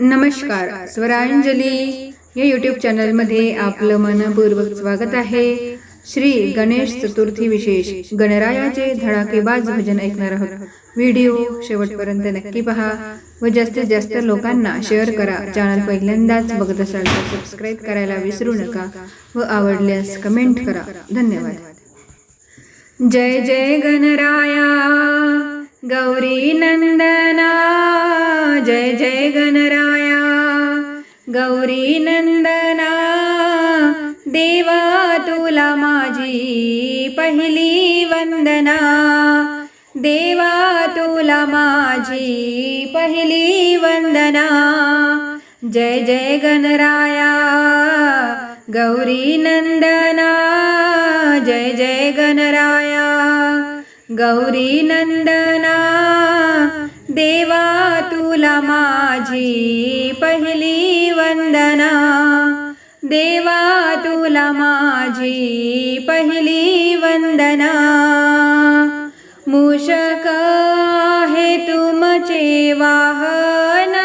नमस्कार स्वरांजली. या यूट्यूब चॅनलमध्ये आपलं मनपूर्वक स्वागत आहे. श्री गणेश चतुर्थी विशेष गणरायाचे धडाकेबाज भजन ऐकणार आहोत. व्हिडिओ शेवटपर्यंत नक्की पहा व जास्तीत जास्त लोकांना शेअर करा. चॅनल पहिल्यांदाच बघत असाल तर सबस्क्राईब करायला विसरू नका व आवडल्यास कमेंट करा. धन्यवाद. जय जय गणराया. गौरी नंदना जय जय गणराया। गौरी नंदना देवा तुला माझी पहिली वंदना। देवा तुला माझी पहिली वंदना। जय जय गणराया। गौरी नंदना जय जय गणराया। गौरी नंदना देवा तुला माझी पहिली वंदना. देवा तुला माझी पहिली वंदना. मूषक आहे तुमचे वाहन.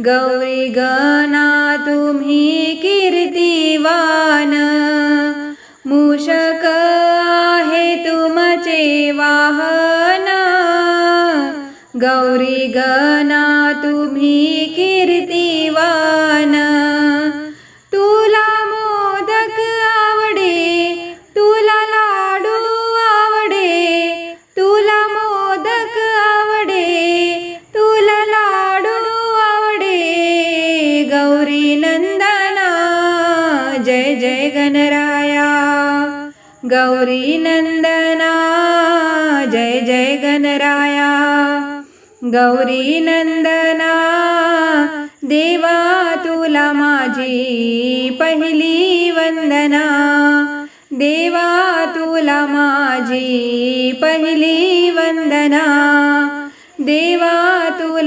गौरी गण गौरी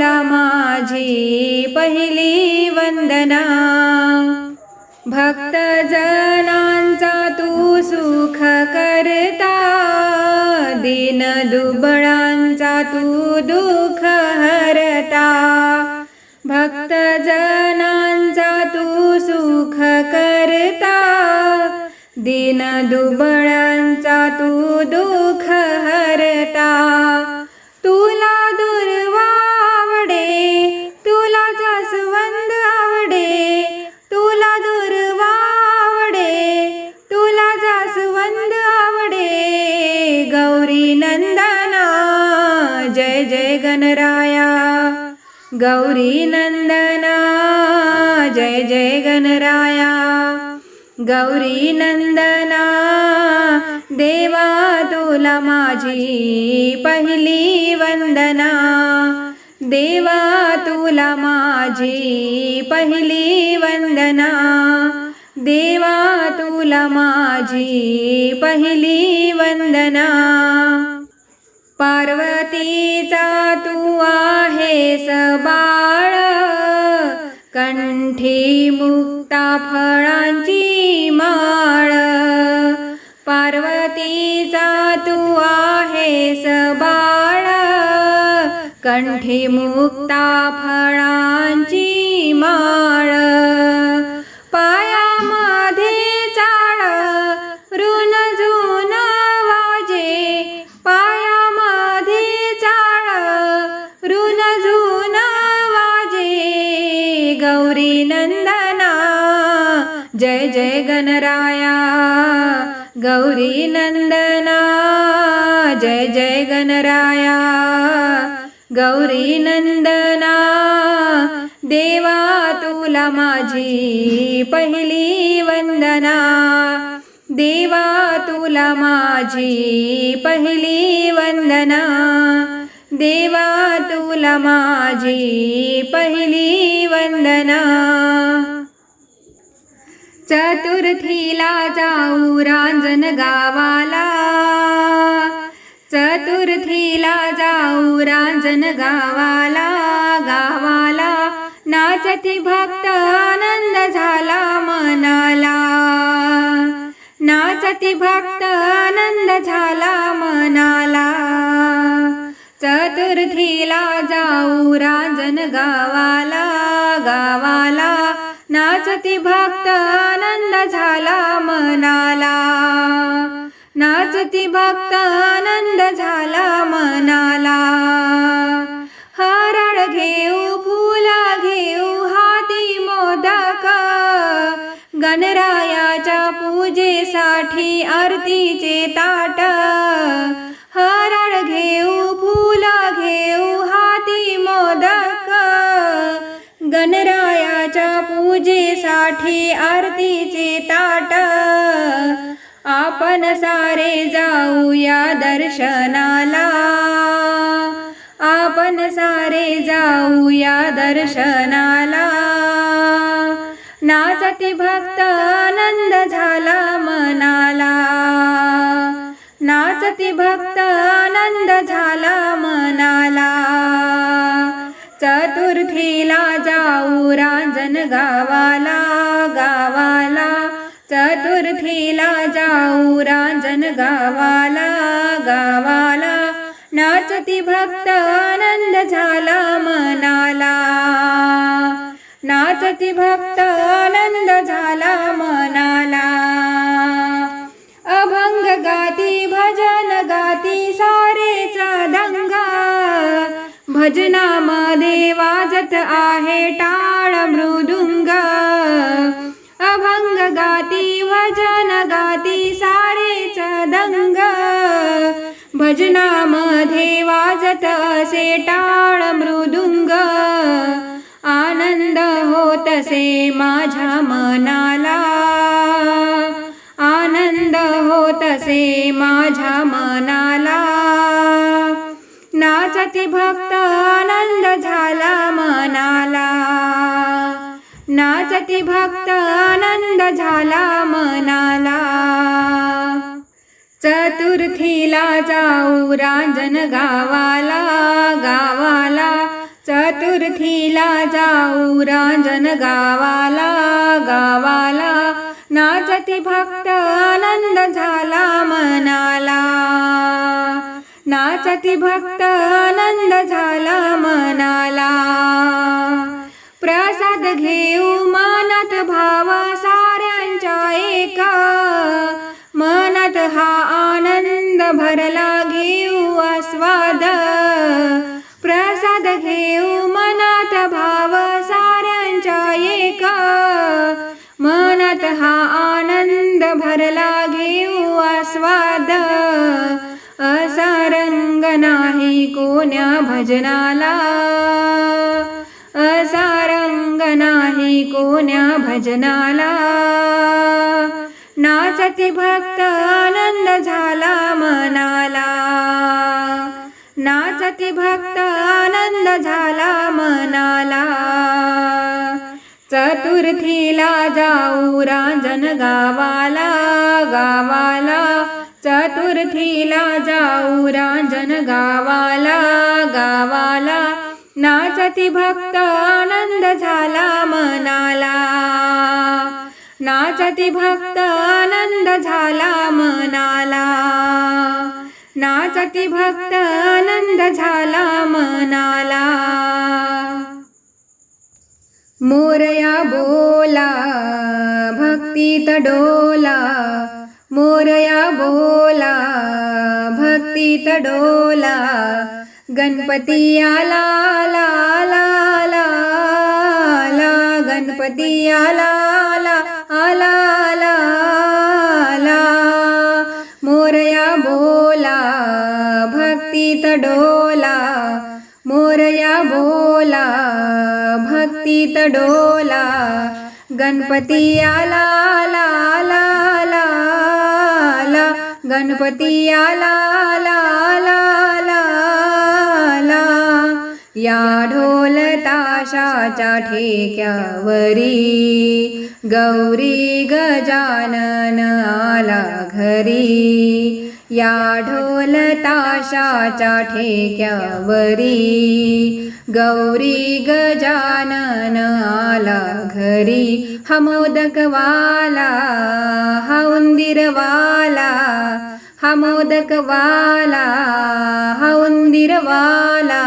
तुला माझी पहिली वंदना. भक्त जनांचा तू सुख करता. दिन दुबळांचा तू दुःख हरता. भक्त जनांचा तू सुख करता. दिन दुबळांचा तू दुःख हरता. गौरी नंदना जय जय गणराया। गौरी नंदना देवा तुला माझी पहिली वंदना। देवा तुला माझी पहिली वंदना। देवा तुला माझी पहिली वंदना। पार्वतीचा तू आहेस बाळ. कंठी मुक्ता फळांची माळ. पार्वतीचा तू आहेस बाळ. कंठी मुक्ता फळांची माळ. पाय जय जय गणराया गौरी नंदना जय जय गणराया गौरी नंदना देवा तुला माझी पहिली वंदना देवा तुला माझी पहिली वंदना देवा तुला माझी पहिली वंदना। चतुर्थीला जाऊ रांजन गावाला. चतुर्थीला जाऊ रांजण गावाला. गावाला नाचती भक्त आनंद झाला मनाला. नाचती भक्त आनंद झाला मनाला. चतुर्थीला जाऊ रांजन गावाला. गावाला नाचती भक्त आनंद झाला मनाला. नाचती भक्त आनंद झाला मनाला. हरळ घेऊ फुला घेऊ हाती मोदक. गणरायाच्या पूजेसाठी आरतीचे ताट. हरळ घेऊ फुला घेऊ हाती मोदक. गणरा पूजेसाठी आरतीचे ताट. आपण सारे जाऊया दर्शनाला. आपण सारे जाऊया दर्शनाला. नाचती भक्त आनंद झाला मनाला. नाचती भक्त आनंद झाला मनाला. चतुर्थीला जाऊ रांजन गावाला गावाला. चतुर्थीला जाऊ रांजन गावाला गावाला. नाचती भक्त आनंद झाला मनाला. नाचती भक्त आनंद झाला मनाला. अभंग गाती भजन भजनामध्ये वाजत आहे टाळ मृदुंग। अभंग गाती भजन गाती सारेच दंग भजनामध्ये वाजत असे टाळ मृदुंग। आनंद होतसे माझ्या मनाला। आनंद होतसे माझ्या मनाला। सती भक्त आनंद झाला मनाला. नाचती भक्त आनंद झाला मनाला. चतुर्थीला जाऊ रांजन गावाला गावाला. चतुर्थीला जाऊ रांजन गावाला गावाला. नाचती भक्त आनंद झाला मनाला. वाचती भक्त आनंद झाला मनाला. प्रसाद घेऊ मानत भाव साऱ्यांच्या एका. मनात हा आनंद भरला घेऊ आस्वाद. प्रसाद घेऊ नाही कोण्या भजनाला. असा रंग नाही कोण्या भजनाला. नाचते भक्त आनंद झाला मनाला. नाचते भक्त आनंद झाला मनाला. चतुर्थीला जाऊ रांजन गावाला गावाला. चतुर्थीला जाऊ रांजण गावाला गावाला. नाचती भक्त आनंद झाला मनाला. नाचती भक्त आनंद झाला मनाला. नाचती भक्त आनंद झाला मनाला. मोरया बोला भक्तीत डोला. मोरया बोला भक्तीत डोला गणपती आला ला ला ला ला गणपती आला ला आला ला ला. मोरया बोला भक्तीत डोला मोरया बोला भक्तीत डोला गणपती आला ला ला गणपती आला या ढोल ताशाच्या ठेक्यावरी गौरी गजानन आला घरी. या ढोल ताशाच्या ठेक्यावरी गौरी गजानन आला घरी. हा मोदकवाला हा उंदिरवाला हा मोदकवाला हा उंदिरवाला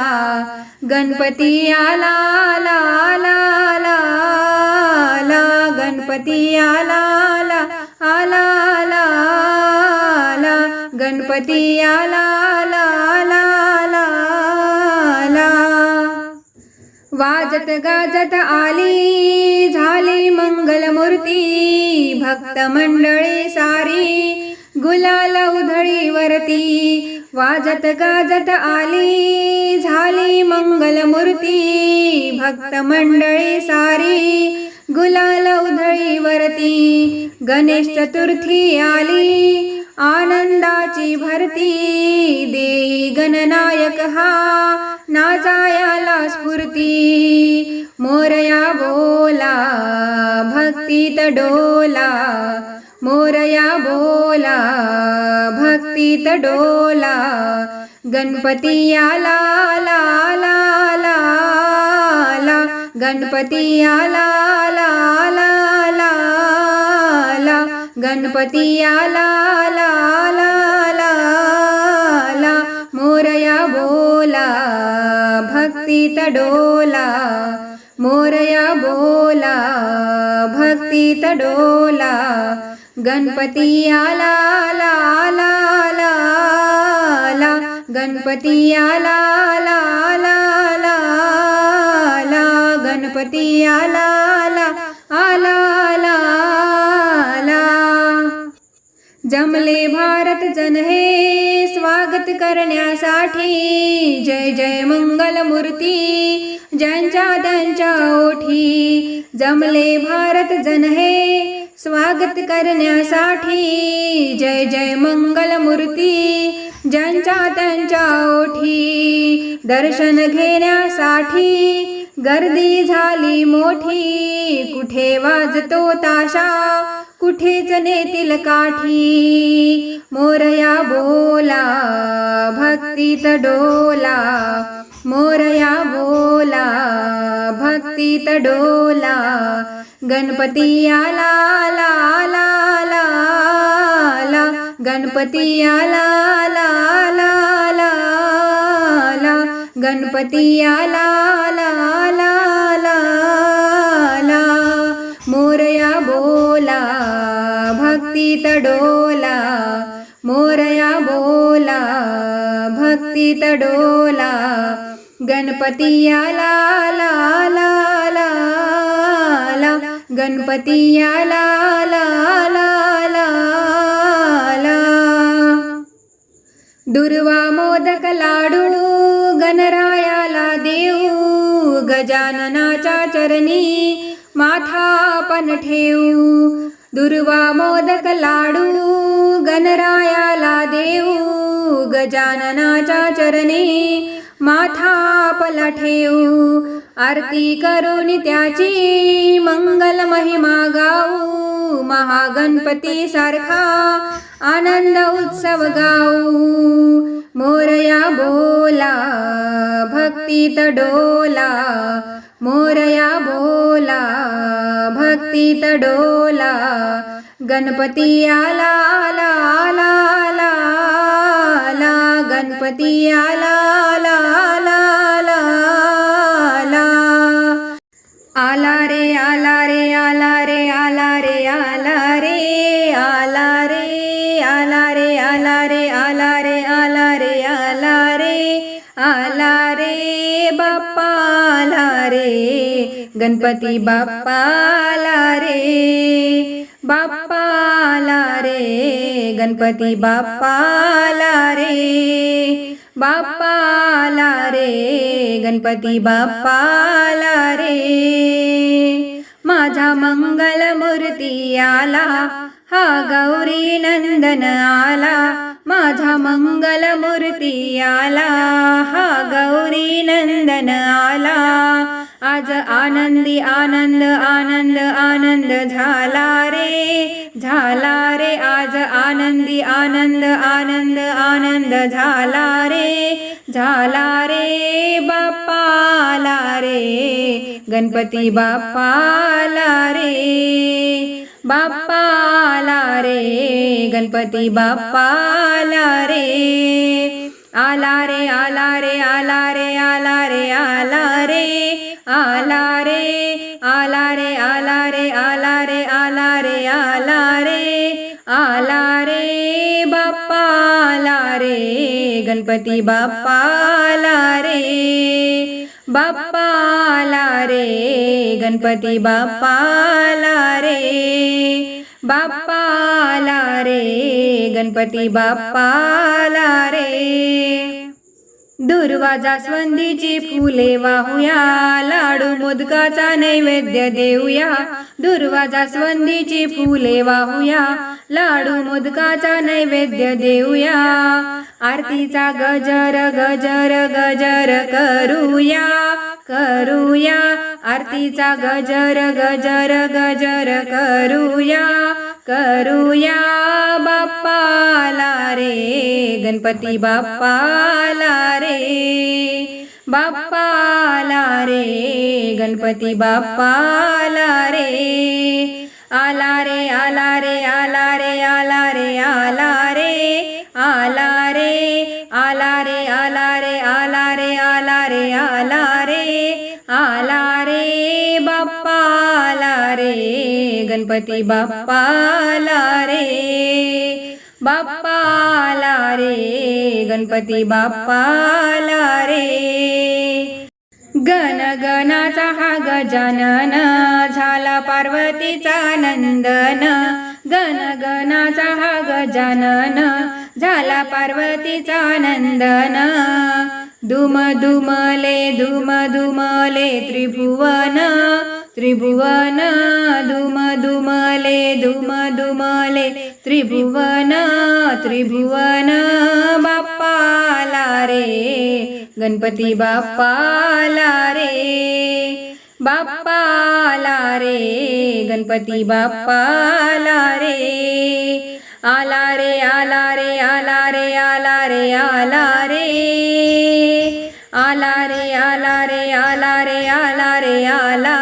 गणपती आला ला ला ला गणपती आला आला आला गणपती आला आला वाजत गाजत आली झाली मंगलमूर्ती. भक्त मंडळी सारी गुलाल उधळीवरती वाजत गाजत आली झाली मंगलमूर्ती. भक्त मंडळी सारी गुलाल उधळीवरती गणेश चतुर्थी आली आनंदाची भरती. देई गणनायक हा ना जायाला स्फूर्ती. मोरया बोला भक्तीत डोला. मोरया बोला भक्तीत डोला. गणपती आला लाला गणपती आला लाला गणपती आला लाला ला. मोरया बोला भक्तीत डोला मोरया बोला भक्तीत डोला गणपती आला आला आला आला आला गणपती आला आला आला आला आला गणपती आला आला जमले भारत जन हे स्वागत करण्यासाठी. जय जय मंगल मूर्ती ज्यांच्या त्यांच्या ओठी. जमले भारत जन हे स्वागत करण्यासाठी. जय जय मंगल मूर्ती ज्यांच्या त्यांच्या ओठी. दर्शन घेण्यासाठी गर्दी झाली मोठी. कुठे वाजतो ताशा कुठेच नेतील काठी? मोरया बोला भक्तीत डोला. मोरया बोला भक्तीत डोला. गणपती आला ला ला ला ला. गणपती आला ला ला ला ला. गणपती आला ला ला. भक्तीत डोला मोरया बोला भक्तीत डोला गणपतिया लाला लाला ला गणपतिया लाला ला दुर्वा मोदक लाडू गणरायाला देऊ गजाननाच्या चरणी माथा पण ठेवू दुर्वा मोदक लाडू गणरायाला देऊ गजाननाच्या चरणी माथा आपला ठेवू आरती करून त्याची मंगल महिमा गाऊ. महागणपती सारखा आनंद उत्सव गाऊ. मोरया बोला भक्तीत डोला मोरया बोला भक्तीत डोला गणपती आला आला आला आला आला गणपती आला आला आला आला आला आला रे आला रे आला रे आला रे आला रे आला रे आला रे आला रे आला रे आला रे आला रे आला रे बा रे. गणपती बाप्पाला रे. बाप्पाला रे. गणपती बाप्पाला रे. बाप्पाला रे. गणपती बाप्पाला रे. माझा मंगल मूर्ती आला. हा गौरी नंदन आला. माझा मंगल मूर्ती आला हा गौरी नंदन आला. आज आनंदी आनंद आनंद आनंद झाला रे झाला रे. आज आनंदी आनंद आनंद आनंद झाला रे झाला रे बाप्पाला रे गणपती बाप्पाला रे. बाप्पाला रे गणपती बाप्पाला रे. आला रे आला रे आला रे आला रे आला रे. आला रे आला रे आला रे आला रे आला रे आला रे. आला रे बाप्पाला रे गणपती बाप्पाला रे. बाप्पाला रे गणपती बाप्पाला रे. बाप्पाला रे गणपती बाप्पाला रे. दुर्वा जास्वंदीची फुले वाहूया लाडू मोदकाचा नैवेद्य देऊया. दुर्वा जास्वंदीची फुले वाहूया लाडू मोदकाचा नैवेद्य देऊया. आरतीचा गजर गजर गजर करूया करूया. आरतीचा गजर गजर गजर करूया. करूया बाप्पाला रे गणपती बाप्पाला रे बाप्पाला रे गणपती बाप्पाला रे आला रे आला रे आला रे आला रे आला रे आला रे आला रे आला रे आला रे आला रे आला गणपती बाप्पाला रे बाप्पाला रे गणपती बाप्पाला रे. गण गणाचा हा गजानन झाला पार्वतीचा नंदन. गण गणाचा हा गजानन झाला पार्वतीचा नंदन. दुम दुमले दुम दुमले त्रिभुवन. त्रिभुवन धुम दुमले दुम दुमले त्रिभुवन त्रिभुवन बाप्पाला रे गणपती बाप्पाला रे बाप्पाला रे गणपती बाप्पाला रे आला रे आला रे आला रे आला रे आला रे आला रे आला रे आला रे आला रे आला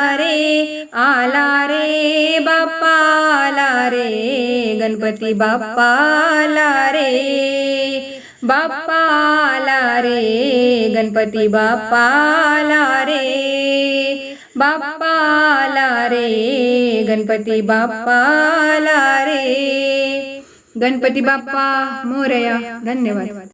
आला रे बाप्पा आला रे. गणपती बाप्पा आला रे. बाप्पा आला रे. गणपती बाप्पा आला रे. बाप्पा आला रे. गणपती बाप्पा आला रे. गणपती बाप्पा मोरया. धन्यवाद.